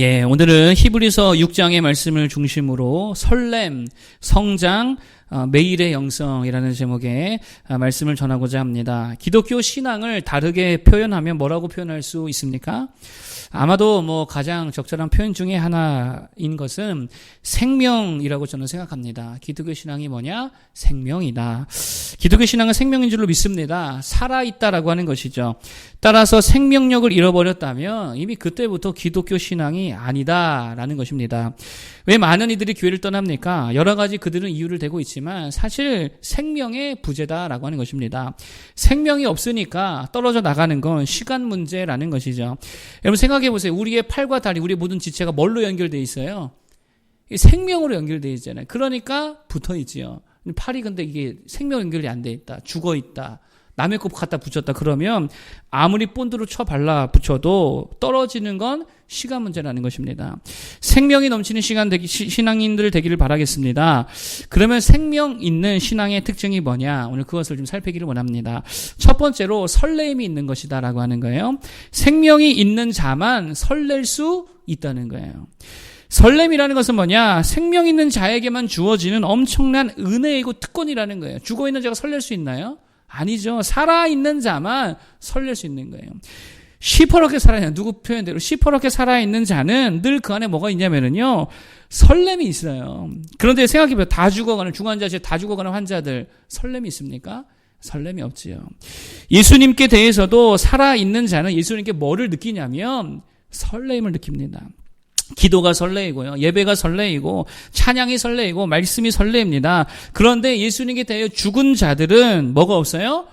예, 오늘은 히브리서 6장의 말씀을 중심으로 설렘, 성장, 어, 매일의 영성이라는 제목의 어, 말씀을 전하고자 합니다. 기독교 신앙을 다르게 표현하면 뭐라고 표현할 수 있습니까? 아마도 뭐 가장 적절한 표현 중에 하나인 것은 생명이라고 저는 생각합니다. 기독교 신앙이 뭐냐? 생명이다. 기독교 신앙은 생명인 줄로 믿습니다. 살아있다라고 하는 것이죠. 따라서 생명력을 잃어버렸다면 이미 그때부터 기독교 신앙이 아니다라는 것입니다. 왜 많은 이들이 교회를 떠납니까? 여러 가지 그들은 이유를 대고 있지만 사실 생명의 부재다라고 하는 것입니다. 생명이 없으니까 떨어져 나가는 건 시간 문제라는 것이죠. 여러분 생각해 보세요. 우리의 팔과 다리, 우리의 모든 지체가 뭘로 연결돼 있어요? 생명으로 연결돼 있잖아요. 그러니까 붙어 있지요. 팔이 근데 이게 생명 연결이 안 돼 있다. 죽어 있다. 남의 것 갖다 붙였다 그러면 아무리 본드로 쳐 발라 붙여도 떨어지는 건 시간 문제라는 것입니다. 생명이 넘치는 시간 되기, 신앙인들 되기를 바라겠습니다. 그러면 생명 있는 신앙의 특징이 뭐냐? 오늘 그것을 좀 살피기를 원합니다. 첫 번째로 설레임이 있는 것이다라고 하는 거예요. 생명이 있는 자만 설렐 수 있다는 거예요. 설렘이라는 것은 뭐냐? 생명 있는 자에게만 주어지는 엄청난 은혜이고 특권이라는 거예요. 죽어 있는 자가 설렐 수 있나요? 아니죠. 살아있는 자만 설렐 수 있는 거예요. 시퍼렇게 살아있는, 누구 표현대로 시퍼렇게 살아있는 자는 늘 그 안에 뭐가 있냐면은요, 설렘이 있어요. 그런데 생각해보면 다 죽어가는, 중환자실 다 죽어가는 환자들, 설렘이 있습니까? 설렘이 없지요. 예수님께 대해서도 살아있는 자는 예수님께 뭐를 느끼냐면, 설렘을 느낍니다. 기도가 설레이고요. 예배가 설레이고 찬양이 설레이고 말씀이 설레입니다. 그런데 예수님께 대해 죽은 자들은 뭐가 없어요?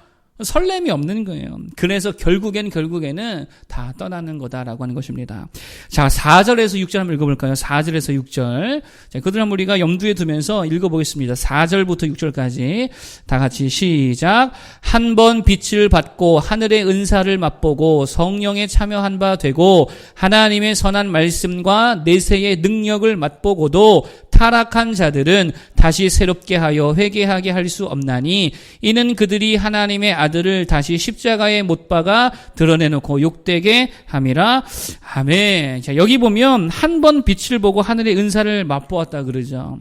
설렘이 없는 거예요. 그래서 결국엔 결국에는 다 떠나는 거다라고 하는 것입니다. 자, 4절에서 6절 한번 읽어볼까요? 4절에서 6절. 자, 그들 한번 우리가 염두에 두면서 읽어보겠습니다. 4절부터 6절까지 다 같이 시작. 한 번 빛을 받고 하늘의 은사를 맛보고 성령에 참여한 바 되고 하나님의 선한 말씀과 내세의 능력을 맛보고도 타락한 자들은 다시 새롭게 하여 회개하게 할 수 없나니 이는 그들이 하나님의 아 들을 다시 십자가에 못 박아 드러내놓고 욕되게 함이라 아멘. 자 여기 보면 한 번 빛을 보고 하늘의 은사를 맛보았다 그러죠.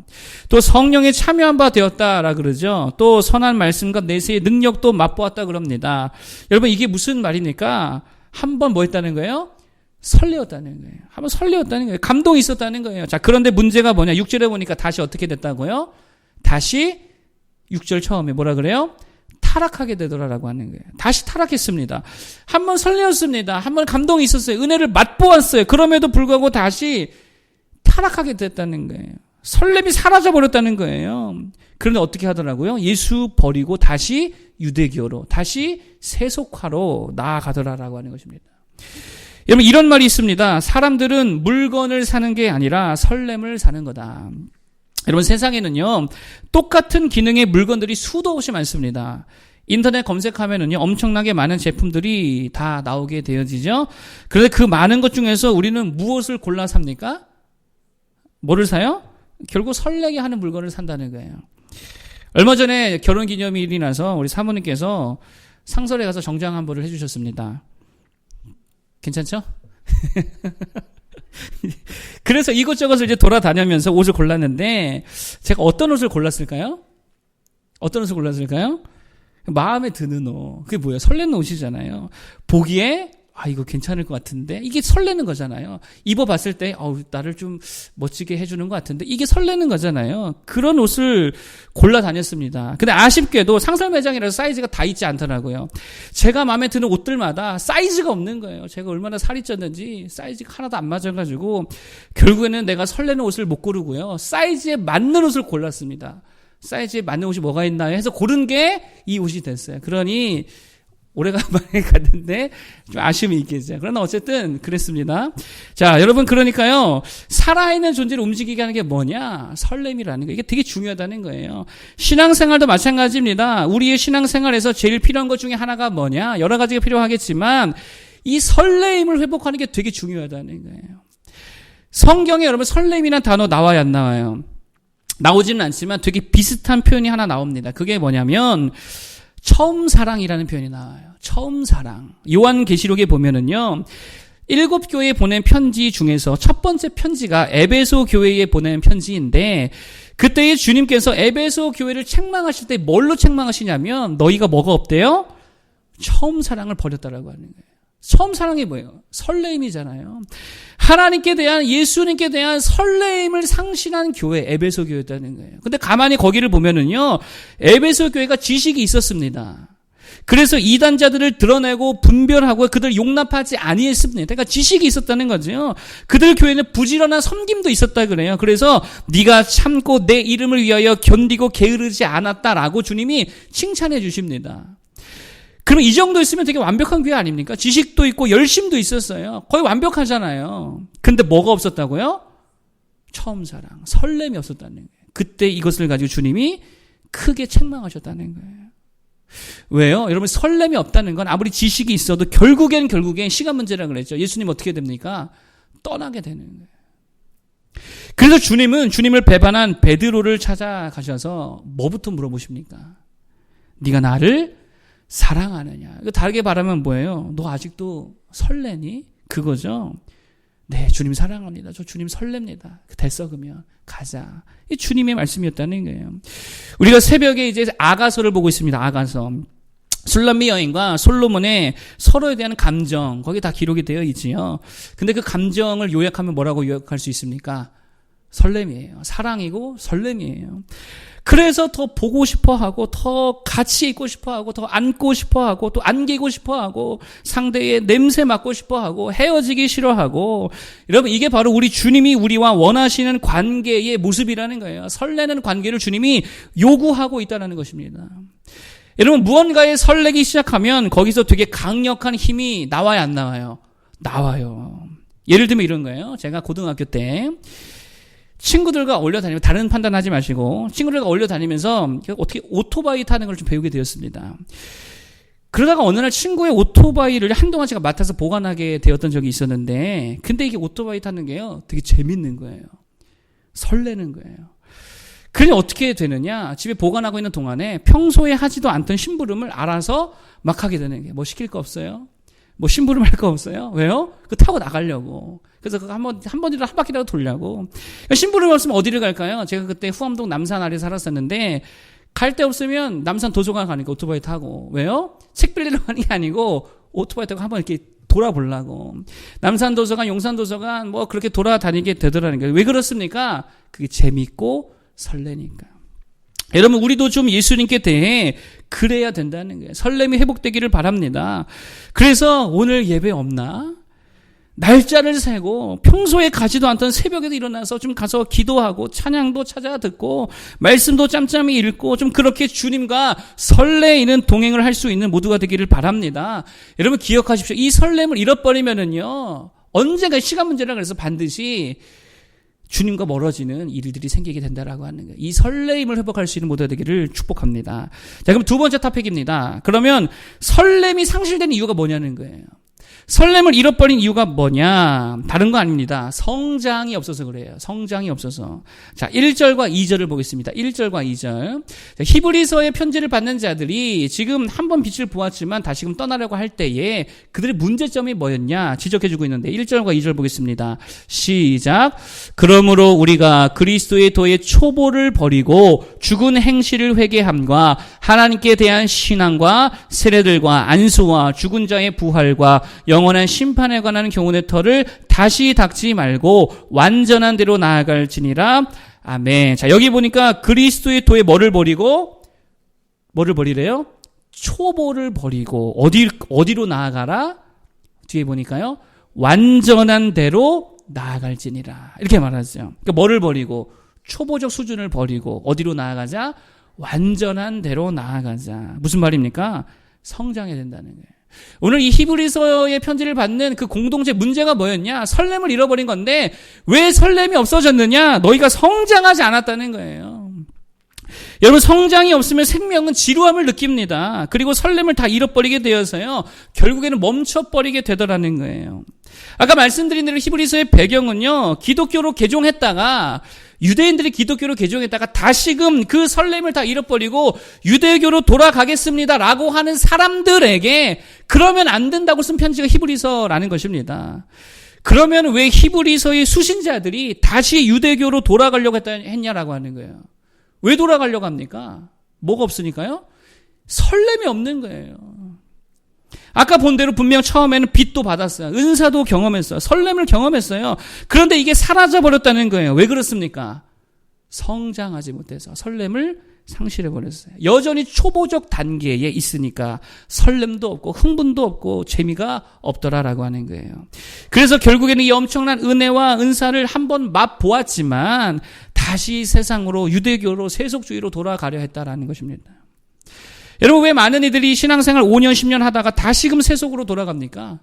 또 성령에 참여한 바 되었다라 그러죠. 또 선한 말씀과 내세의 능력도 맛보았다 그럽니다. 여러분 이게 무슨 말입니까? 한 번 뭐 했다는 거예요? 설레었다는 거예요. 한번 설레었다는 거예요. 감동이 있었다는 거예요. 자, 그런데 문제가 뭐냐? 6절에 보니까 다시 어떻게 됐다고요? 다시 6절 처음에 뭐라 그래요? 타락하게 되더라라고 하는 거예요. 다시 타락했습니다. 한 번 설레었습니다. 한 번 감동이 있었어요. 은혜를 맛보았어요. 그럼에도 불구하고 다시 타락하게 됐다는 거예요. 설렘이 사라져 버렸다는 거예요. 그런데 어떻게 하더라고요? 예수 버리고 다시 유대교로, 다시 세속화로 나아가더라라고 하는 것입니다. 여러분 이런 말이 있습니다. 사람들은 물건을 사는 게 아니라 설렘을 사는 거다. 여러분 세상에는요 똑같은 기능의 물건들이 수도 없이 많습니다. 인터넷 검색하면은요 엄청나게 많은 제품들이 다 나오게 되어지죠. 그런데 그 많은 것 중에서 우리는 무엇을 골라 삽니까? 뭐를 사요? 결국 설레게 하는 물건을 산다는 거예요. 얼마 전에 결혼 기념일이 나서 우리 사모님께서 상설에 가서 정장 한 벌을 해주셨습니다. 괜찮죠? 그래서 이것저것을 이제 돌아다니면서 옷을 골랐는데 제가 어떤 옷을 골랐을까요? 어떤 옷을 골랐을까요? 마음에 드는 옷. 그게 뭐예요? 설레는 옷이잖아요. 보기에 아, 이거 괜찮을 것 같은데? 이게 설레는 거잖아요. 입어봤을 때, 어우, 나를 좀 멋지게 해주는 것 같은데? 이게 설레는 거잖아요. 그런 옷을 골라 다녔습니다. 근데 아쉽게도 상설 매장이라서 사이즈가 다 있지 않더라고요. 제가 마음에 드는 옷들마다 사이즈가 없는 거예요. 제가 얼마나 살이 쪘는지 사이즈가 하나도 안 맞아가지고, 결국에는 내가 설레는 옷을 못 고르고요. 사이즈에 맞는 옷을 골랐습니다. 사이즈에 맞는 옷이 뭐가 있나 해서 고른 게 이 옷이 됐어요. 그러니, 오래간만에 갔는데 좀 아쉬움이 있겠죠. 그러나 어쨌든 그랬습니다. 자, 여러분 그러니까요. 살아있는 존재를 움직이게 하는 게 뭐냐? 설렘이라는 거. 이게 되게 중요하다는 거예요. 신앙생활도 마찬가지입니다. 우리의 신앙생활에서 제일 필요한 것 중에 하나가 뭐냐? 여러 가지가 필요하겠지만 이 설레임을 회복하는 게 되게 중요하다는 거예요. 성경에 여러분 설렘이라는 단어 나와야 안 나와요? 나오지는 않지만 되게 비슷한 표현이 하나 나옵니다. 그게 뭐냐면 처음 사랑이라는 표현이 나와요. 처음 사랑. 요한 계시록에 보면은요. 일곱 교회에 보낸 편지 중에서 첫 번째 편지가 에베소 교회에 보낸 편지인데 그때에 주님께서 에베소 교회를 책망하실 때 뭘로 책망하시냐면 너희가 뭐가 없대요? 처음 사랑을 버렸다라고 하는 거예요. 처음 사랑이 뭐예요? 설레임이잖아요. 하나님께 대한 예수님께 대한 설레임을 상실한 교회 에베소 교회였다는 거예요. 근데 가만히 거기를 보면은요. 에베소 교회가 지식이 있었습니다. 그래서 이단자들을 드러내고 분별하고 그들 용납하지 아니했습니다. 그러니까 지식이 있었다는 거죠. 그들 교회는 부지런한 섬김도 있었다 그래요. 그래서 네가 참고 내 이름을 위하여 견디고 게으르지 않았다라고 주님이 칭찬해 주십니다. 그럼 이 정도 있으면 되게 완벽한 교회 아닙니까? 지식도 있고 열심도 있었어요. 거의 완벽하잖아요. 근데 뭐가 없었다고요? 처음 사랑, 설렘이 없었다는 거예요. 그때 이것을 가지고 주님이 크게 책망하셨다는 거예요. 왜요? 여러분 설렘이 없다는 건 아무리 지식이 있어도 결국엔 결국엔 시간 문제라 그랬죠. 예수님 어떻게 됩니까? 떠나게 되는 거예요. 그래서 주님은 주님을 배반한 베드로를 찾아가셔서 뭐부터 물어보십니까? 네가 나를 사랑하느냐? 다르게 말하면 뭐예요? 너 아직도 설레니? 그거죠. 네, 주님 사랑합니다. 저 주님 설렙니다. 됐어, 그러면. 가자. 이 주님의 말씀이었다는 거예요. 우리가 새벽에 이제 아가서를 보고 있습니다. 아가서. 술람미 여인과 솔로몬의 서로에 대한 감정, 거기 다 기록이 되어 있지요. 근데 그 감정을 요약하면 뭐라고 요약할 수 있습니까? 설렘이에요. 사랑이고 설렘이에요. 그래서 더 보고 싶어 하고, 더 같이 있고 싶어 하고, 더 안고 싶어 하고, 또 안기고 싶어 하고, 상대의 냄새 맡고 싶어 하고, 헤어지기 싫어하고, 여러분, 이게 바로 우리 주님이 우리와 원하시는 관계의 모습이라는 거예요. 설레는 관계를 주님이 요구하고 있다는 것입니다. 여러분, 무언가에 설레기 시작하면 거기서 되게 강력한 힘이 나와야 안 나와요? 나와요. 예를 들면 이런 거예요. 제가 고등학교 때, 친구들과 어울려 다니면 다른 판단하지 마시고 친구들과 어울려 다니면서 어떻게 오토바이 타는 걸 좀 배우게 되었습니다. 그러다가 어느 날 친구의 오토바이를 한동안 제가 맡아서 보관하게 되었던 적이 있었는데 근데 이게 오토바이 타는 게요 되게 재밌는 거예요. 설레는 거예요. 그러니 어떻게 되느냐 집에 보관하고 있는 동안에 평소에 하지도 않던 심부름을 알아서 막 하게 되는 게 뭐 시킬 거 없어요? 뭐 심부름 할 거 없어요? 왜요? 그 타고 나가려고. 그래서 그한 번, 한 번이라도 한 바퀴라도 돌려고. 심부름 없으면 어디를 갈까요? 제가 그때 후암동 남산 아래 살았었는데, 갈 데 없으면 남산 도서관 가니까 오토바이 타고. 왜요? 책 빌리러 가는 게 아니고, 오토바이 타고 한 번 이렇게 돌아보려고. 남산 도서관, 용산 도서관, 뭐 그렇게 돌아다니게 되더라는 거예요. 왜 그렇습니까? 그게 재밌고 설레니까. 여러분, 우리도 좀 예수님께 대해 그래야 된다는 거예요. 설렘이 회복되기를 바랍니다. 그래서 오늘 예배 없나? 날짜를 세고 평소에 가지도 않던 새벽에도 일어나서 좀 가서 기도하고 찬양도 찾아 듣고 말씀도 짬짬이 읽고 좀 그렇게 주님과 설레이는 동행을 할 수 있는 모두가 되기를 바랍니다. 여러분 기억하십시오. 이 설렘을 잃어버리면은요. 언젠가 시간 문제라 그래서 반드시 주님과 멀어지는 일들이 생기게 된다라고 하는 거예요. 이 설레임을 회복할 수 있는 모두가 되기를 축복합니다. 자, 그럼 두 번째 토픽입니다. 그러면 설렘이 상실되는 이유가 뭐냐는 거예요. 설렘을 잃어버린 이유가 뭐냐? 다른 거 아닙니다. 성장이 없어서 그래요. 성장이 없어서. 자, 1절과 2절을 보겠습니다. 1절과 2절. 자, 히브리서의 편지를 받는 자들이 지금 한 번 빛을 보았지만 다시금 떠나려고 할 때에 그들의 문제점이 뭐였냐? 지적해 주고 있는데 1절과 2절 보겠습니다. 시작. 그러므로 우리가 그리스도의 도의 초보를 버리고 죽은 행실을 회개함과 하나님께 대한 신앙과 세례들과 안수와 죽은 자의 부활과 영원한 심판에 관한 교훈의 털을 다시 닦지 말고 완전한 대로 나아갈지니라. 아멘. 자, 여기 보니까 그리스도의 도에 뭐를 버리고 뭐를 버리래요? 초보를 버리고 어디 어디로 나아가라? 뒤에 보니까요. 완전한 대로 나아갈지니라. 이렇게 말하죠. 그러니까 뭐를 버리고 초보적 수준을 버리고 어디로 나아가자? 완전한 대로 나아가자. 무슨 말입니까? 성장해야 된다는 거예요. 오늘 이 히브리서의 편지를 받는 그 공동체 문제가 뭐였냐? 설렘을 잃어버린 건데 왜 설렘이 없어졌느냐? 너희가 성장하지 않았다는 거예요. 여러분 성장이 없으면 생명은 지루함을 느낍니다. 그리고 설렘을 다 잃어버리게 되어서요. 결국에는 멈춰버리게 되더라는 거예요. 아까 말씀드린 대로 히브리서의 배경은요. 기독교로 개종했다가 유대인들이 기독교로 개종했다가 다시금 그 설렘을 다 잃어버리고 유대교로 돌아가겠습니다라고 하는 사람들에게 그러면 안 된다고 쓴 편지가 히브리서라는 것입니다. 그러면 왜 히브리서의 수신자들이 다시 유대교로 돌아가려고 했냐라고 하는 거예요. 왜 돌아가려고 합니까? 뭐가 없으니까요? 설렘이 없는 거예요. 아까 본 대로 분명 처음에는 빚도 받았어요. 은사도 경험했어요. 설렘을 경험했어요. 그런데 이게 사라져 버렸다는 거예요. 왜 그렇습니까? 성장하지 못해서 설렘을 상실해 버렸어요. 여전히 초보적 단계에 있으니까 설렘도 없고 흥분도 없고 재미가 없더라라고 하는 거예요. 그래서 결국에는 이 엄청난 은혜와 은사를 한번 맛보았지만 다시 세상으로 유대교로 세속주의로 돌아가려 했다라는 것입니다. 여러분 왜 많은 이들이 신앙생활 5년 10년 하다가 다시금 세속으로 돌아갑니까?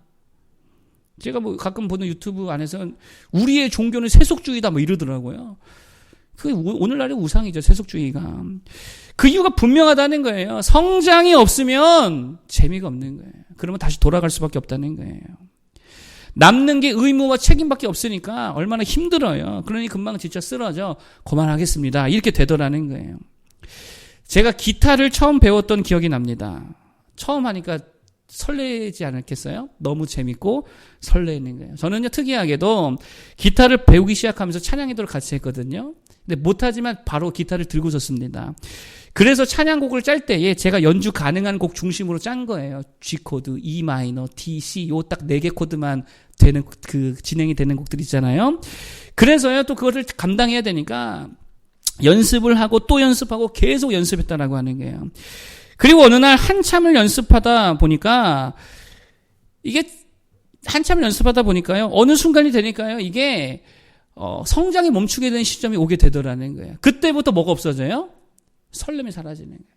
제가 뭐 가끔 보는 유튜브 안에서 우리의 종교는 세속주의다 뭐 이러더라고요. 그 오늘날의 우상이죠 세속주의가. 그 이유가 분명하다는 거예요. 성장이 없으면 재미가 없는 거예요. 그러면 다시 돌아갈 수밖에 없다는 거예요. 남는 게 의무와 책임밖에 없으니까 얼마나 힘들어요. 그러니 금방 진짜 쓰러져. 그만하겠습니다. 이렇게 되더라는 거예요. 제가 기타를 처음 배웠던 기억이 납니다. 처음 하니까 설레지 않았겠어요? 너무 재밌고 설레는 거예요. 저는요, 특이하게도 기타를 배우기 시작하면서 찬양기도를 같이 했거든요. 근데 못하지만 바로 기타를 들고 섰습니다. 그래서 찬양곡을 짤 때에 제가 연주 가능한 곡 중심으로 짠 거예요. G 코드, E 마이너, D, C 요 딱 네 개 코드만 되는 그 진행이 되는 곡들 있잖아요. 그래서요 또 그거를 감당해야 되니까 연습을 하고 또 연습하고 계속 연습했다라고 하는 거예요. 그리고 어느 날 한참을 연습하다 보니까 이게 한참을 연습하다 보니까요. 어느 순간이 되니까요. 이게 어, 성장이 멈추게 되는 시점이 오게 되더라는 거예요. 그때부터 뭐가 없어져요? 설렘이 사라지는 거예요.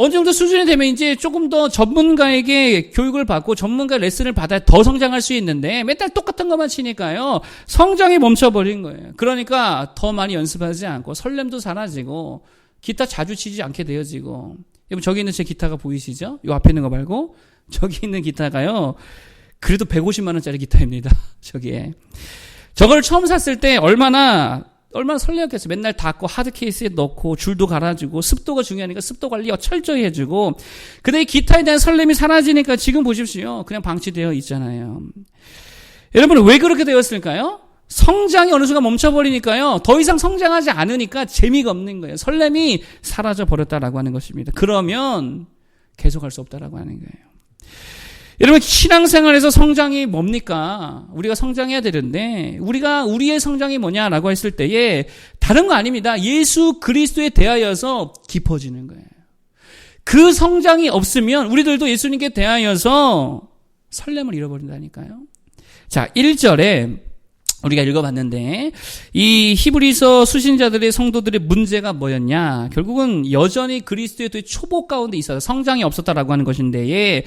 어느 정도 수준이 되면 이제 조금 더 전문가에게 교육을 받고 전문가 레슨을 받아야 더 성장할 수 있는데 맨날 똑같은 것만 치니까요. 성장이 멈춰버린 거예요. 그러니까 더 많이 연습하지 않고 설렘도 사라지고 기타 자주 치지 않게 되어지고 여러분 저기 있는 제 기타가 보이시죠? 요 앞에 있는 거 말고 저기 있는 기타가요. 그래도 150만 원짜리 기타입니다. 저기에. 저걸 처음 샀을 때 얼마나 얼마나 설레었겠어요. 맨날 닫고 하드 케이스에 넣고 줄도 갈아주고 습도가 중요하니까 습도 관리 철저히 해주고 근데 이 기타에 대한 설렘이 사라지니까 지금 보십시오. 그냥 방치되어 있잖아요. 여러분 왜 그렇게 되었을까요? 성장이 어느 순간 멈춰버리니까요. 더 이상 성장하지 않으니까 재미가 없는 거예요. 설렘이 사라져 버렸다라고 하는 것입니다. 그러면 계속할 수 없다라고 하는 거예요. 여러분 신앙생활에서 성장이 뭡니까? 우리가 성장해야 되는데 우리가 우리의 성장이 뭐냐라고 했을 때에 다른 거 아닙니다. 예수 그리스도에 대하여서 깊어지는 거예요. 그 성장이 없으면 우리들도 예수님께 대하여서 설렘을 잃어버린다니까요. 자, 1절에 우리가 읽어봤는데 이 히브리서 수신자들의 성도들의 문제가 뭐였냐? 결국은 여전히 그리스도의 초보 가운데 있어서 성장이 없었다라고 하는 것인데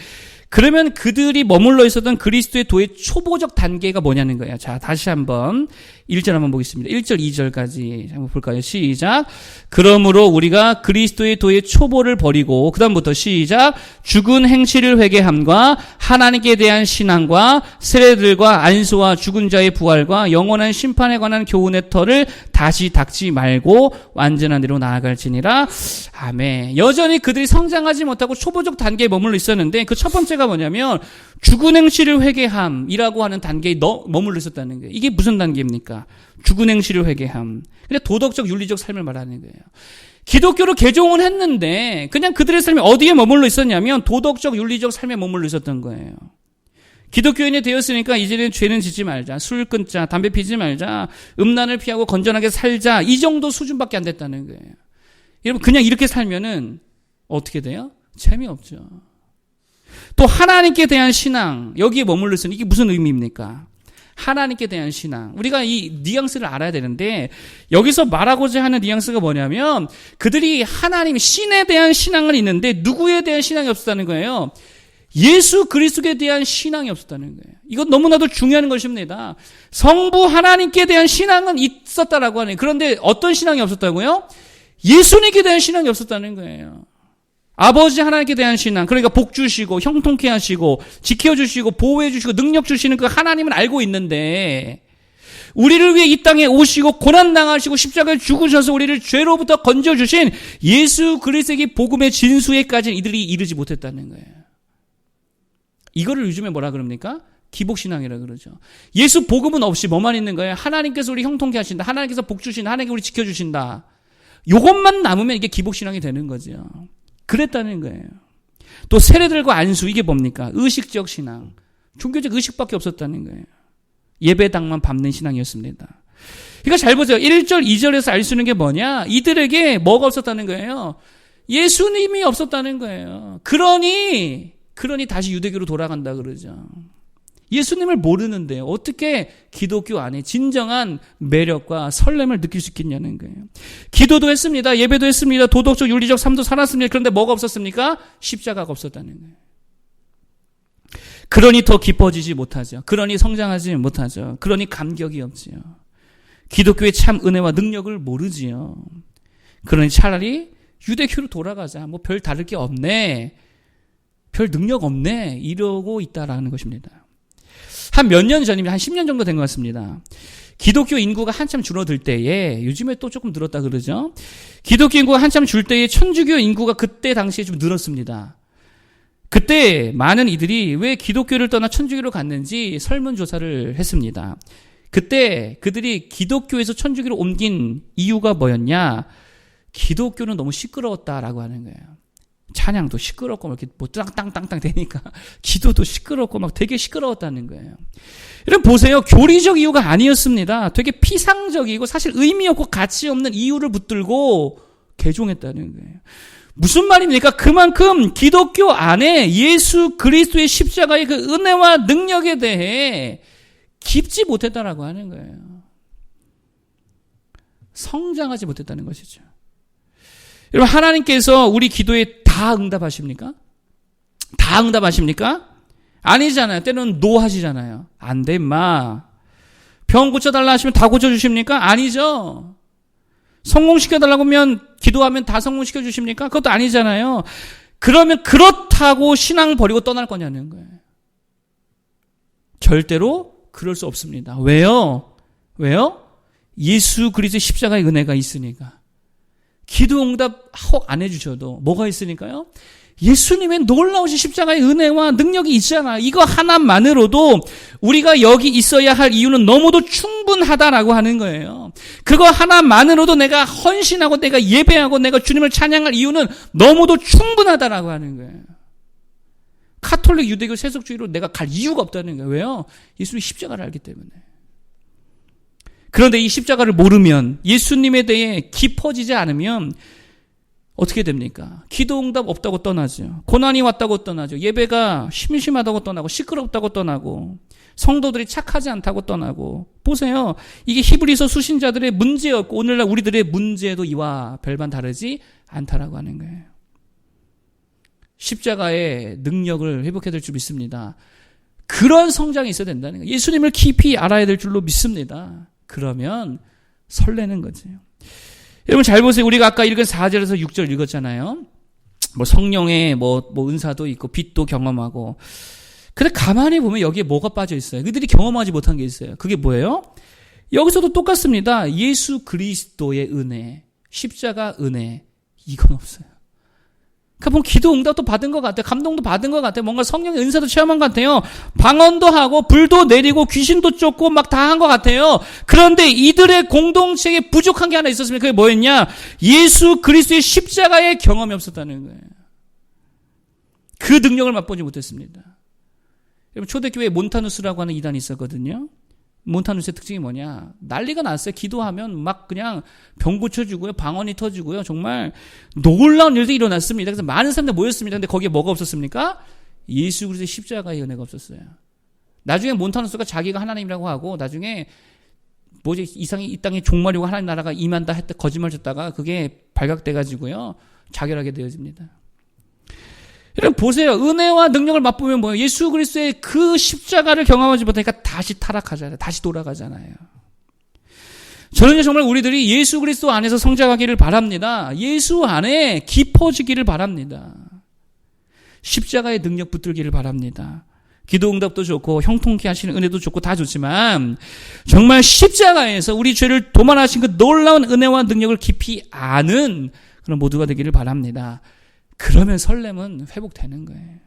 그러면 그들이 머물러 있었던 그리스도의 도의 초보적 단계가 뭐냐는 거예요. 자, 다시 한번 1절 한번 보겠습니다. 1절, 2절까지 한번 볼까요? 시작. 그러므로 우리가 그리스도의 도의 초보를 버리고 그다음부터 시작. 죽은 행실을 회개함과 하나님께 대한 신앙과 세례들과 안수와 죽은 자의 부활과 영원한 심판에 관한 교훈의 털을 다시 닦지 말고 완전한 대로 나아갈지니라. 아멘. 여전히 그들이 성장하지 못하고 초보적 단계에 머물러 있었는데 그 첫 번째가 뭐냐면 죽은 행실을 회개함이라고 하는 단계에 머물러 있었다는 거예요. 이게 무슨 단계입니까? 죽은 행실을 회개함. 근데 도덕적 윤리적 삶을 말하는 거예요. 기독교로 개종은 했는데 그냥 그들의 삶이 어디에 머물러 있었냐면 도덕적 윤리적 삶에 머물러 있었던 거예요. 기독교인이 되었으니까 이제는 죄는 짓지 말자. 술 끊자. 담배 피지 말자. 음란을 피하고 건전하게 살자. 이 정도 수준밖에 안 됐다는 거예요. 여러분 그냥 이렇게 살면은 어떻게 돼요? 재미없죠. 또 하나님께 대한 신앙 여기에 머물러 있으니 이게 무슨 의미입니까? 하나님께 대한 신앙. 우리가 이 뉘앙스를 알아야 되는데 여기서 말하고자 하는 뉘앙스가 뭐냐면 그들이 하나님 신에 대한 신앙은 있는데 누구에 대한 신앙이 없었다는 거예요. 예수 그리스도에 대한 신앙이 없었다는 거예요. 이건 너무나도 중요한 것입니다. 성부 하나님께 대한 신앙은 있었다라고 하네요. 그런데 어떤 신앙이 없었다고요? 예수님께 대한 신앙이 없었다는 거예요. 아버지 하나님께 대한 신앙, 그러니까 복 주시고, 형통케 하시고, 지켜주시고, 보호해 주시고, 능력 주시는 그 하나님은 알고 있는데, 우리를 위해 이 땅에 오시고 고난 당하시고 십자가에 죽으셔서 우리를 죄로부터 건져 주신 예수 그리스도의 복음의 진수에까지 이들이 이르지 못했다는 거예요. 이거를 요즘에 뭐라 그럽니까? 기복신앙이라 그러죠. 예수 복음은 없이 뭐만 있는 거예요? 하나님께서 우리 형통케 하신다. 하나님께서 복 주신다. 하나님께서 우리 지켜주신다. 요것만 남으면 이게 기복신앙이 되는 거죠. 그랬다는 거예요. 또 세례들과 안수 이게 뭡니까? 의식적 신앙. 종교적 의식밖에 없었다는 거예요. 예배당만 밟는 신앙이었습니다. 그러니까 잘 보세요. 1절, 2절에서 알 수 있는 게 뭐냐? 이들에게 뭐가 없었다는 거예요? 예수님이 없었다는 거예요. 그러니, 그러니 다시 유대교로 돌아간다 그러죠. 예수님을 모르는데 어떻게 기독교 안에 진정한 매력과 설렘을 느낄 수 있겠냐는 거예요. 기도도 했습니다. 예배도 했습니다. 도덕적, 윤리적 삶도 살았습니다. 그런데 뭐가 없었습니까? 십자가가 없었다는 거예요. 그러니 더 기뻐지지 못하죠. 그러니 성장하지 못하죠. 그러니 감격이 없지요. 기독교의 참 은혜와 능력을 모르지요. 그러니 차라리 유대교로 돌아가자. 뭐 별 다를 게 없네. 별 능력 없네. 이러고 있다라는 것입니다. 한 몇 년 전이면 한 10년 정도 된 것 같습니다. 기독교 인구가 한참 줄어들 때에 요즘에 또 조금 늘었다 그러죠. 기독교 인구가 한참 줄 때에 천주교 인구가 그때 당시에 좀 늘었습니다. 그때 많은 이들이 왜 기독교를 떠나 천주교로 갔는지 설문조사를 했습니다. 그때 그들이 기독교에서 천주교로 옮긴 이유가 뭐였냐? 기독교는 너무 시끄러웠다라고 하는 거예요. 찬양도 시끄럽고 막 이렇게 뭐 땅땅땅땅 되니까 기도도 시끄럽고 막 되게 시끄러웠다는 거예요. 여러분 보세요. 교리적 이유가 아니었습니다. 되게 피상적이고 사실 의미 없고 가치 없는 이유를 붙들고 개종했다는 거예요. 무슨 말입니까? 그만큼 기독교 안에 예수 그리스도의 십자가의 그 은혜와 능력에 대해 깊지 못했다라고 하는 거예요. 성장하지 못했다는 것이죠. 여러분, 하나님께서 우리 기도에 다 응답하십니까? 다 응답하십니까? 아니잖아요. 때로는 노 하시잖아요. 안 돼, 임마. 병 고쳐달라 하시면 다 고쳐주십니까? 아니죠. 성공시켜달라고 하면, 기도하면 다 성공시켜 주십니까? 그것도 아니잖아요. 그러면 그렇다고 신앙 버리고 떠날 거냐는 거예요. 절대로 그럴 수 없습니다. 왜요? 왜요? 예수 그리스도의 십자가의 은혜가 있으니까. 기도 응답 혹 안 해주셔도 뭐가 있으니까요? 예수님의 놀라우신 십자가의 은혜와 능력이 있잖아. 이거 하나만으로도 우리가 여기 있어야 할 이유는 너무도 충분하다라고 하는 거예요. 그거 하나만으로도 내가 헌신하고 내가 예배하고 내가 주님을 찬양할 이유는 너무도 충분하다라고 하는 거예요. 카톨릭 유대교 세속주의로 내가 갈 이유가 없다는 거예요. 왜요? 예수님 십자가를 알기 때문에. 그런데 이 십자가를 모르면 예수님에 대해 깊어지지 않으면 어떻게 됩니까? 기도 응답 없다고 떠나죠. 고난이 왔다고 떠나죠. 예배가 심심하다고 떠나고 시끄럽다고 떠나고 성도들이 착하지 않다고 떠나고 보세요. 이게 히브리서 수신자들의 문제였고 오늘날 우리들의 문제도 이와 별반 다르지 않다라고 하는 거예요. 십자가의 능력을 회복해야 될 줄 믿습니다. 그런 성장이 있어야 된다는 거예요. 예수님을 깊이 알아야 될 줄로 믿습니다. 그러면 설레는 거죠. 여러분 잘 보세요. 우리가 아까 읽은 4절에서 6절 읽었잖아요. 뭐 성령의 뭐, 뭐 은사도 있고 빛도 경험하고. 근데 가만히 보면 여기에 뭐가 빠져 있어요? 그들이 경험하지 못한 게 있어요. 그게 뭐예요? 여기서도 똑같습니다. 예수 그리스도의 은혜, 십자가 은혜, 이건 없어요. 그러니까 뭐 기도 응답도 받은 것 같아요. 감동도 받은 것 같아요. 뭔가 성령의 은사도 체험한 것 같아요. 방언도 하고 불도 내리고 귀신도 쫓고 막 다 한 것 같아요. 그런데 이들의 공동체에 부족한 게 하나 있었습니다. 그게 뭐였냐? 예수 그리스도의 십자가의 경험이 없었다는 거예요. 그 능력을 맛보지 못했습니다. 여러분 초대교회에 몬타누스라고 하는 이단이 있었거든요. 몬타누스의 특징이 뭐냐? 난리가 났어요. 기도하면 막 그냥 병 고쳐주고요. 방언이 터지고요. 정말 놀라운 일들이 일어났습니다. 그래서 많은 사람들 모였습니다. 근데 거기에 뭐가 없었습니까? 예수 그리스도의 십자가의 은혜가 없었어요. 나중에 몬타누스가 자기가 하나님이라고 하고 나중에 뭐지 이상이 이 땅에 종말이고 하나님 나라가 임한다 했다 거짓말 쳤다가 그게 발각돼 가지고요. 자결하게 되어집니다. 여러분 보세요. 은혜와 능력을 맛보면 뭐예요? 예수 그리스도의 그 십자가를 경험하지 못하니까 다시 타락하잖아요. 다시 돌아가잖아요. 저는 정말 우리들이 예수 그리스도 안에서 성장하기를 바랍니다. 예수 안에 깊어지기를 바랍니다. 십자가의 능력 붙들기를 바랍니다. 기도 응답도 좋고 형통케 하시는 은혜도 좋고 다 좋지만 정말 십자가에서 우리 죄를 도만하신 그 놀라운 은혜와 능력을 깊이 아는 그런 모두가 되기를 바랍니다. 그러면 설렘은 회복되는 거예요.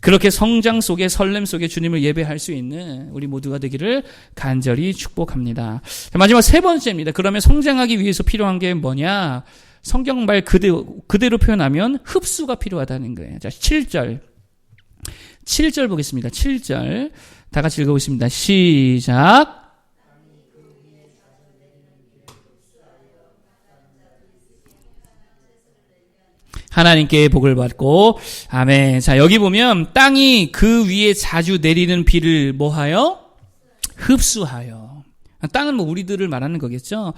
그렇게 성장 속에 설렘 속에 주님을 예배할 수 있는 우리 모두가 되기를 간절히 축복합니다. 마지막 세 번째입니다. 그러면 성장하기 위해서 필요한 게 뭐냐? 성경 말 그대로, 그대로 표현하면 흡수가 필요하다는 거예요. 자, 7절. 7절 보겠습니다. 7절. 다 같이 읽어보겠습니다. 시작. 하나님께 복을 받고 아멘. 자, 여기 보면 땅이 그 위에 자주 내리는 비를 뭐하여? 흡수하여. 땅은 뭐 우리들을 말하는 거겠죠.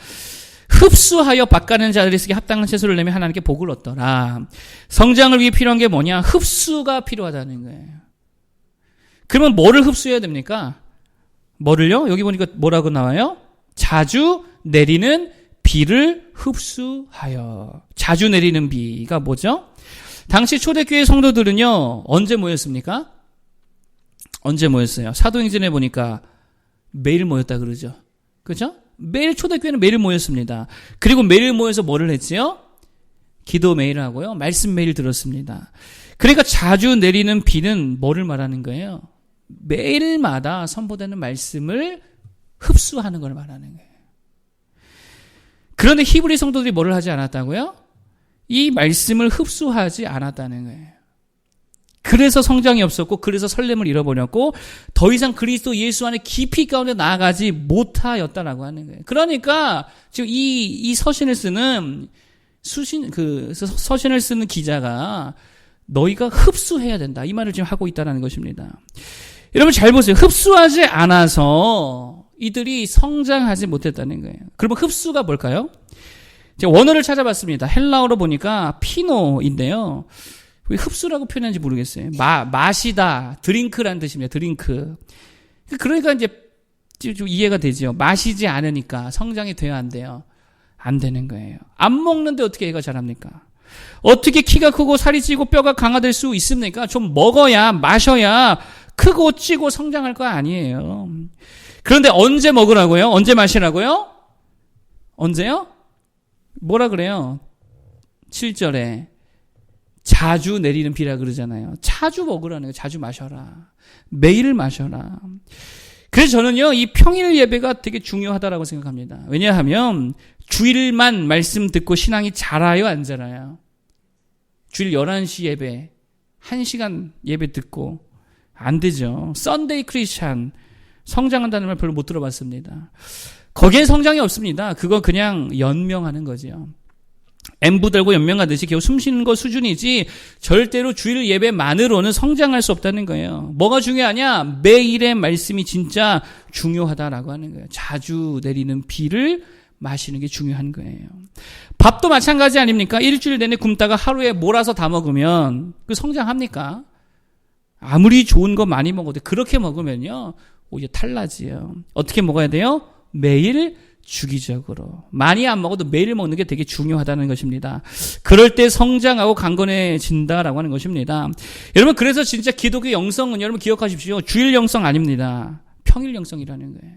흡수하여 밭가는 자들에게 합당한 채소를 내면 하나님께 복을 얻더라. 성장을 위해 필요한 게 뭐냐? 흡수가 필요하다는 거예요. 그러면 뭐를 흡수해야 됩니까? 뭐를요? 여기 보니까 뭐라고 나와요? 자주 내리는 비를 흡수하여. 자주 내리는 비가 뭐죠? 당시 초대교회 성도들은요, 언제 모였습니까? 언제 모였어요? 사도행전에 보니까 매일 모였다 그러죠. 그죠? 매일 초대교회는 매일 모였습니다. 그리고 매일 모여서 뭐를 했지요? 기도 매일 하고요. 말씀 매일 들었습니다. 그러니까 자주 내리는 비는 뭐를 말하는 거예요? 매일마다 선포되는 말씀을 흡수하는 걸 말하는 거예요. 그런데 히브리 성도들이 뭐를 하지 않았다고요? 이 말씀을 흡수하지 않았다는 거예요. 그래서 성장이 없었고, 그래서 설렘을 잃어버렸고, 더 이상 그리스도 예수 안에 깊이 가운데 나아가지 못하였다라고 하는 거예요. 그러니까, 지금 이, 이 서신을 쓰는, 수신, 그, 서신을 쓰는 기자가 너희가 흡수해야 된다. 이 말을 지금 하고 있다는 것입니다. 여러분 잘 보세요. 흡수하지 않아서 이들이 성장하지 못했다는 거예요. 그러면 흡수가 뭘까요? 제가 원어를 찾아봤습니다. 헬라어로 보니까 피노인데요. 왜 흡수라고 표현하는지 모르겠어요. 마, 마시다, 드링크라는 뜻입니다. 드링크. 그러니까 이제 좀 이해가 되죠. 마시지 않으니까 성장이 돼야 안 돼요. 안 되는 거예요. 안 먹는데 어떻게 애가 자랍니까? 어떻게 키가 크고 살이 찌고 뼈가 강화될 수 있습니까? 좀 먹어야, 마셔야 크고 찌고 성장할 거 아니에요. 그런데 언제 먹으라고요? 언제 마시라고요? 언제요? 뭐라 그래요? 7절에 자주 내리는 비라 그러잖아요. 자주 먹으라는 거예요. 자주 마셔라. 매일 마셔라. 그래서 저는요, 이 평일 예배가 되게 중요하다라고 생각합니다. 왜냐하면, 주일만 말씀 듣고 신앙이 자라요, 안 자라요? 주일 11시 예배, 1시간 예배 듣고, 안 되죠. 썬데이 크리스찬, 성장한다는 말 별로 못 들어봤습니다. 거기에 성장이 없습니다. 그거 그냥 연명하는 거죠. 엠부 들고 연명하듯이 겨우 숨 쉬는 것 수준이지 절대로 주일 예배만으로는 성장할 수 없다는 거예요. 뭐가 중요하냐? 매일의 말씀이 진짜 중요하다라고 하는 거예요. 자주 내리는 비를 마시는 게 중요한 거예요. 밥도 마찬가지 아닙니까? 일주일 내내 굶다가 하루에 몰아서 다 먹으면 그 성장합니까? 아무리 좋은 거 많이 먹어도 그렇게 먹으면요. 오히려 탈라지요. 어떻게 먹어야 돼요? 매일 주기적으로. 많이 안 먹어도 매일 먹는 게 되게 중요하다는 것입니다. 그럴 때 성장하고 강건해진다라고 하는 것입니다. 여러분, 그래서 진짜 기독교 영성은 여러분 기억하십시오. 주일 영성 아닙니다. 평일 영성이라는 거예요.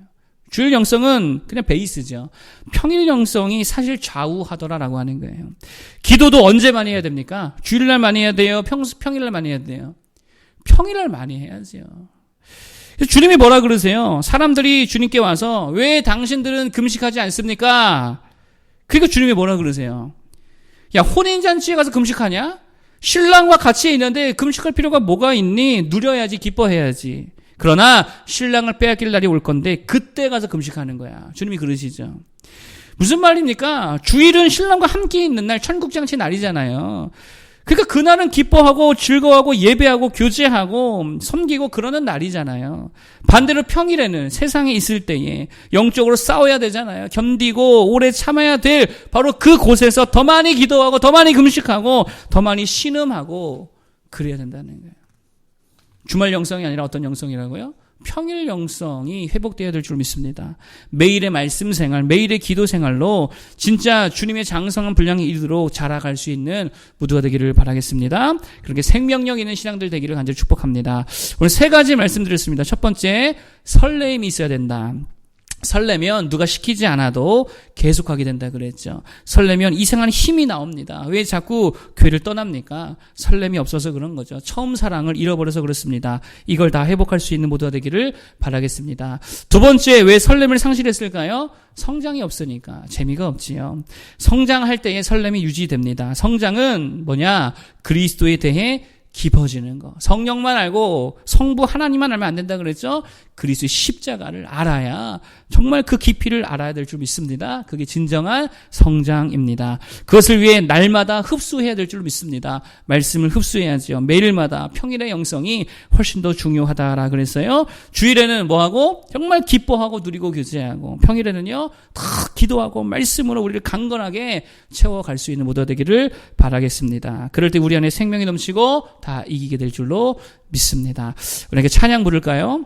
주일 영성은 그냥 베이스죠. 평일 영성이 사실 좌우하더라라고 하는 거예요. 기도도 언제 많이 해야 됩니까? 주일날 많이 해야 돼요? 평, 평일날 많이 해야 돼요? 평일날 많이 해야죠. 주님이 뭐라 그러세요? 사람들이 주님께 와서 왜 당신들은 금식하지 않습니까? 그리고 주님이 뭐라 그러세요? 야, 혼인잔치에 가서 금식하냐? 신랑과 같이 있는데 금식할 필요가 뭐가 있니? 누려야지, 기뻐해야지. 그러나 신랑을 빼앗길 날이 올 건데 그때 가서 금식하는 거야. 주님이 그러시죠. 무슨 말입니까? 주일은 신랑과 함께 있는 날, 천국잔치 날이잖아요. 그러니까 그날은 기뻐하고 즐거워하고 예배하고 교제하고 섬기고 그러는 날이잖아요. 반대로 평일에는 세상에 있을 때에 영적으로 싸워야 되잖아요. 견디고 오래 참아야 될 바로 그 곳에서 더 많이 기도하고 더 많이 금식하고 더 많이 신음하고 그래야 된다는 거예요. 주말 영성이 아니라 어떤 영성이라고요? 평일 영성이 회복되어야 될 줄 믿습니다. 매일의 말씀 생활, 매일의 기도 생활로 진짜 주님의 장성한 분량이 이르도록 자라갈 수 있는 모두가 되기를 바라겠습니다. 그렇게 생명력 있는 신앙들 되기를 간절히 축복합니다. 오늘 세 가지 말씀드렸습니다. 첫 번째, 설레임이 있어야 된다. 설레면 누가 시키지 않아도 계속하게 된다 그랬죠. 설레면 이상한 힘이 나옵니다. 왜 자꾸 교회를 떠납니까? 설렘이 없어서 그런 거죠. 처음 사랑을 잃어버려서 그렇습니다. 이걸 다 회복할 수 있는 모두가 되기를 바라겠습니다. 두 번째, 왜 설렘을 상실했을까요? 성장이 없으니까 재미가 없지요. 성장할 때의 설렘이 유지됩니다. 성장은 뭐냐? 그리스도에 대해 깊어지는 거. 성령만 알고 성부 하나님만 알면 안 된다 그랬죠? 그리스도의 십자가를 알아야 정말 그 깊이를 알아야 될 줄 믿습니다. 그게 진정한 성장입니다. 그것을 위해 날마다 흡수해야 될 줄 믿습니다. 말씀을 흡수해야죠. 매일마다 평일의 영성이 훨씬 더 중요하다라 그랬어요. 주일에는 뭐하고? 정말 기뻐하고 누리고 교제하고 평일에는요. 다 기도하고 말씀으로 우리를 강건하게 채워갈 수 있는 모두 되기를 바라겠습니다. 그럴 때 우리 안에 생명이 넘치고 다 이기게 될 줄로 믿습니다. 우리에게 찬양 부를까요?